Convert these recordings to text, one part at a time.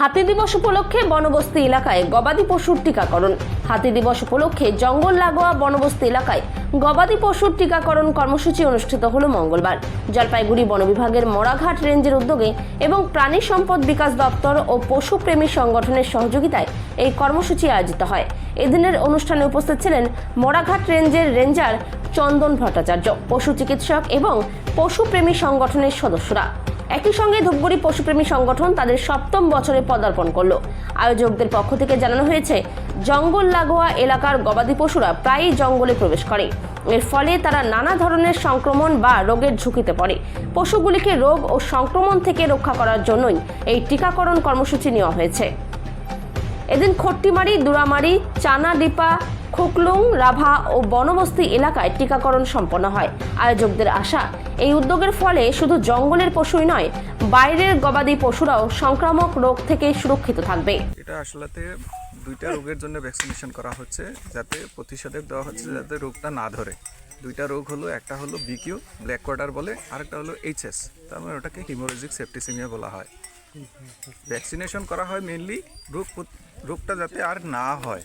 হাতি দিবস উপলক্ষে বনবস্তি এলাকায় গবাদি পশুর টিকাকরণ। হাতি দিবস উপলক্ষে জঙ্গল লাগোয়া বনবস্তি এলাকায় গবাদি পশুর টিকাকরণ কর্মসূচি অনুষ্ঠিত হল মঙ্গলবার। জলপাইগুড়ি বন বিভাগের মরাঘাট রেঞ্জের উদ্যোগে এবং প্রাণী সম্পদ বিকাশ দপ্তর ও পশুপ্রেমী সংগঠনের সহযোগিতায় এই কর্মসূচি আয়োজিত হয়। এদিনের অনুষ্ঠানে উপস্থিত ছিলেন মরাঘাট রেঞ্জের রেঞ্জার চন্দন ভট্টাচার্য, পশু চিকিৎসক এবং পশুপ্রেমী সংগঠনের সদস্যরা। একই সঙ্গে ধূপগুড়ি পশুপ্রেমী সংগঠন তাদের সপ্তম বছরে পদার্পণ করল। আয়োজকদের পক্ষ থেকে জানানো হয়েছে, জঙ্গল লাগোয়া এলাকার গবাদি পশুরা প্রায়ই জঙ্গলে প্রবেশ করে। এর ফলে তারা নানা ধরনের সংক্রমণ বা রোগের ঝুঁকিতে পড়ে। পশুগুলিকে রোগ ও সংক্রমণ থেকে রক্ষা করার জন্যই এই টিকাকরণ কর্মসূচি নেওয়া হয়েছে। এদিন খট্টিমারি, দুরামারি, চানাডিপা খুকলুং রাভা ও বনবস্তি এলাকায় টিকাকরণ সম্পন্ন হয়। আয়োজকদের আশা এই উদ্যোগের ফলে শুধু জঙ্গলের পশুই নয় বাইরের গবাদি পশুরাও সংক্রামক রোগ থেকে সুরক্ষিত থাকবে। এটা আসলে দুইটা রোগের জন্য ভ্যাকসিনেশন করা হচ্ছে যাতে প্রতিষেধক দেওয়া হচ্ছে যাতে রোগটা না ধরে। দুইটা রোগ হলো একটা হলো বিকিউ ব্ল্যাক কোয়ার্টার বলে আরেকটা হলো এইচএস তার মানে ওটাকে হিমোরেজিক সেপ্টিসিমিয়া বলা হয়। ভ্যাকসিনেশন করা হয় মেনলি রোগ রোগটা যাতে আর না হয়।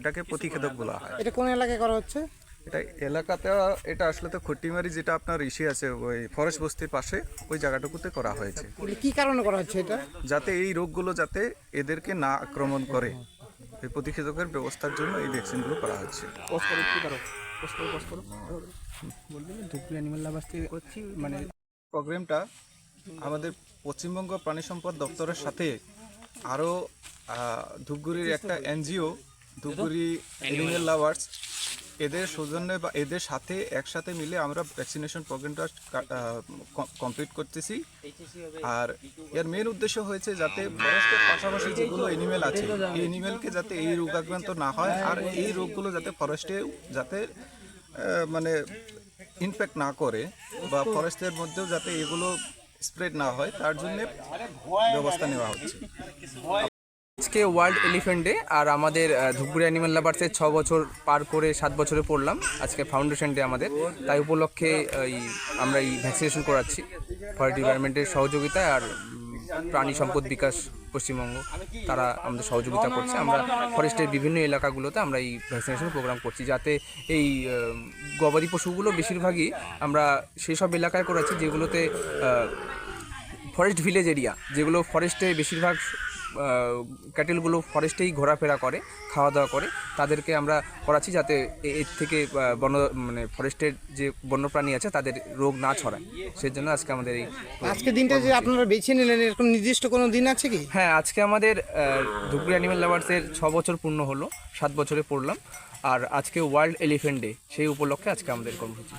এটাকে প্রতিষেধক বলা হয়। এটা কোন এলাকায় করা হচ্ছে? এটা এলাকাতে এটা আসলে তো খট্টিমারি যেটা আপনার ইসে আছে ওই ফরেস্ট বস্তির পাশে ওই জায়গাটুকুতে করা হয়েছে। কি কারণে করা হচ্ছে এটা? যাতে এই রোগগুলো যাতে এদেরকে না আক্রমণ করে। এই প্রতিষেধকের ব্যবস্থার জন্য এই ভ্যাকসিনগুলো করা হচ্ছে। মানে প্রোগ্রামটা আমাদের পশ্চিমবঙ্গ প্রাণী সম্পদ দপ্তরের সাথে আরও ধূপগুড়ির একটা এনজিও ধূপগুড়ি এনিমেল লাভার্স এদের সৌজন্যে বা এদের সাথে একসাথে মিলে আমরা ভ্যাকসিনেশন প্রোগ্রামটা কমপ্লিট করতেছি। আর এর মেন উদ্দেশ্য হয়েছে যাতে ফরেস্টের পাশাপাশি যেগুলো এনিমেল আছে এই এনিমেলকে যাতে এই রোগ আক্রান্ত না হয় আর এই রোগগুলো যাতে ফরেস্টে যাতে মানে ইনফেক্ট না করে বা ফরেস্টের মধ্যেও যাতে এগুলো স্প্রেড না হয় তার জন্য ব্যবস্থা নেওয়া হচ্ছে। আজকে ওয়ার্ল্ড এলিফ্যান্ট ডে, আর আমাদের ধূপগুড়ি অ্যানিমাল লাভার্সের ছ বছর পার করে সাত বছরে পড়লাম আজকে ফাউন্ডেশন ডে আমাদের। তাই উপলক্ষে এই, আমরা এই ভ্যাকসিনেশন করাচ্ছি ফরেস্ট ডিপার্টমেন্টের সহযোগিতায় আর প্রাণী সম্পদ বিকাশ পশ্চিমবঙ্গ, তারা আমাদের সহযোগিতা করছে। আমরা ফরেস্টের বিভিন্ন এলাকাগুলোতে আমরা এই ভ্যাকসিনেশন প্রোগ্রাম করছি যাতে এই গবাদি পশুগুলো বেশিরভাগই আমরা সেসব এলাকায় করেছি যেগুলোতে ফরেস্ট ভিলেজ এরিয়া যেগুলো ফরেস্টে বেশিরভাগ ক্যাটেলগুলো ফরেস্টেই ঘোরাফেরা করে খাওয়া দাওয়া করে তাদেরকে আমরা করাচ্ছি যাতে এর থেকে আহ, বন মানে ফরেস্টের যে বন্যপ্রাণী আছে তাদের রোগ না ছড়ায়। সেই জন্য আজকে আমাদের এই আজকে দিনটা যে আপনারা বেছে নিলেন এরকম নির্দিষ্ট কোনো দিন আছে কি? হ্যাঁ আজকে আমাদের ধুপগুড়ি অ্যানিমাল লাভার্সের ছ বছর পূর্ণ হলো সাত বছরে পড়লাম। আর আজকে ওয়ার্ল্ড এলিফেন্ট ডে সেই উপলক্ষে আজকে আমাদের কর্মসূচি।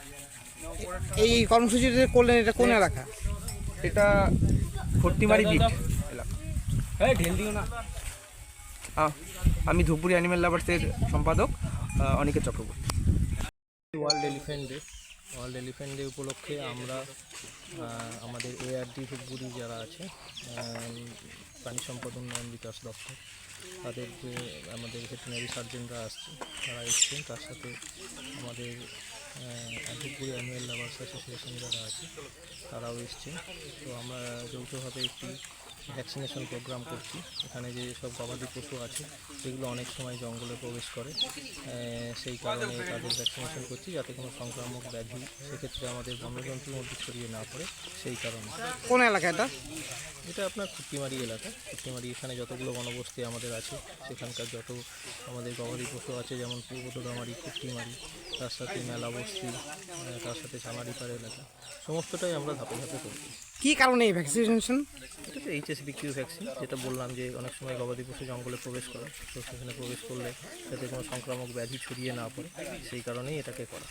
এই কর্মসূচিটা করলেন এটা কোন এলাকা? এটা খট্টিমারি বিট আমি ধুপগুড়ি অ্যানিমাল লাভার্সের সম্পাদক Aniket Chakraborty. World elephant day world elephant day উপলক্ষে আমরা আমাদের এআরডি ধূপগুড়ি যারা আছে প্রাণী সম্পদ উন্নয়ন বিকাশ দপ্তর তাদের যে আমাদের ভেটেনারি সার্জনরা আসছে তারা এসছেন তার সাথে আমাদের ধূপগুড়ি অ্যানুয়াল লাভার্স অ্যাসোসিয়েশন যারা আছে তারাও এসছে। তো আমরা যৌথভাবে একটি ভ্যাকসিনেশন প্রোগ্রাম করছি। এখানে যে সব গবাদি পশু আছে সেগুলো অনেক সময় জঙ্গলে প্রবেশ করে। সেই কারণে তাদের ভ্যাকসিনেশন করছি যাতে কোনো সংক্রামক ব্যাধি সেক্ষেত্রে আমাদের বন্যজন্তুর মধ্যে ছড়িয়ে না পড়ে সেই কারণে। কোন এলাকা এটা? এটা আপনার খুঁটিমারি এলাকা। খুঁটিমারি এখানে যতগুলো বনবস্তি আমাদের আছে সেখানকার যত আমাদের গবাদি পশু আছে যেমন পূর্ব দোদামারি খুঁটিমারি তার সাথে মেলা বস্তি তার সাথে চামারিপাড় এলাকা সমস্তটাই আমরা ধাপে ধাপে করছি। কি কারণে এই ভ্যাকসিনেশন এটা তো এইচএসবি কিউ ভ্যাকসিন যেটা বললাম যে অনেক সময় গবাদি পশু জঙ্গলে প্রবেশ করে তো সেখানে প্রবেশ করলে যাতে কোনো সংক্রামক ব্যাধি ছড়িয়ে না পড়ে সেই কারণেই এটাকে করা।